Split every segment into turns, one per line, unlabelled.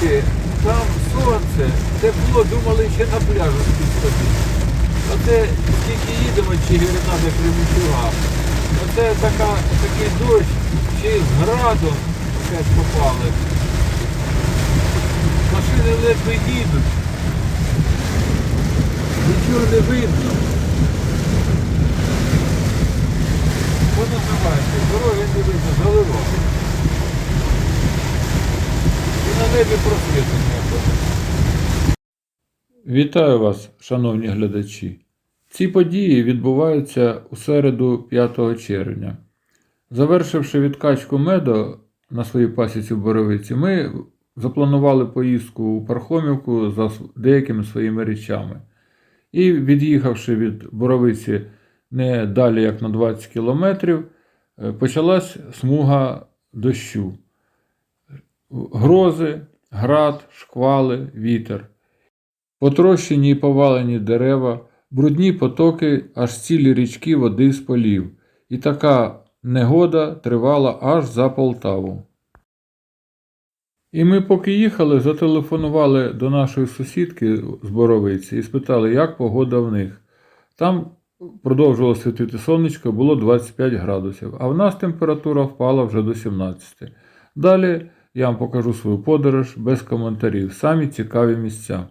Знаєте, там сонце, тепло, думали ще на пляжу сходити. Оце тільки їдемо Чигирина до Кременчуга. Оце така, такий дощ, й з градом опять попали. Машини ледве їдуть. Нічого не видно. Що називається? Дороги не видно, залива. І на небі просвіту ніякого. Вітаю вас, шановні глядачі. Ці події відбуваються у середу 5 червня. Завершивши відкачку меду на своїй пасіці в Боровиці, ми запланували поїздку у Пархомівку за деякими своїми речами. І від'їхавши від Боровиці не далі як на 20 кілометрів, е, почалась смуга дощу. Грози, град, шквали, вітер. Потрощені і повалені дерева, брудні потоки, аж цілі річки води з полів. І така негода тривала аж за Полтаву. І ми, поки їхали, зателефонували до нашої сусідки з Боровиці і спитали, як погода в них. Там продовжувало світити сонечко, було 25 градусів, а в нас температура впала вже до 17. Далі я вам покажу свою подорож без коментарів, самі цікаві місця.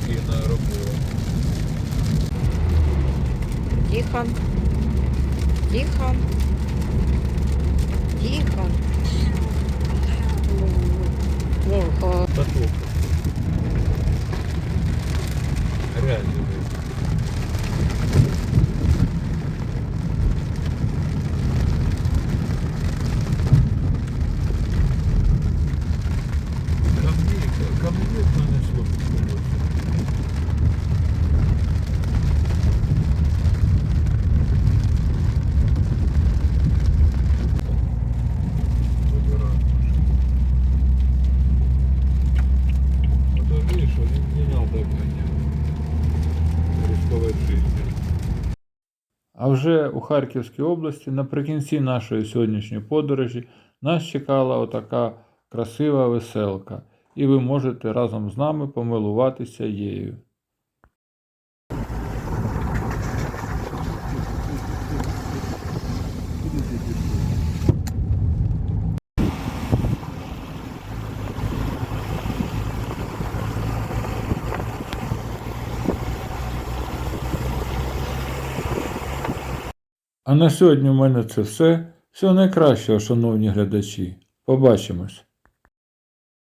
Тут стільки наробили.
Тихон. Тихон. Тихон. Тихо.
Поток. Грязь. Камни, камнів нанесло під вже у Харківській області наприкінці нашої сьогоднішньої подорожі нас чекала отака красива веселка, і ви можете разом з нами помилуватися її. А на сьогодні в мене це все. Всього найкращого, шановні глядачі. Побачимось!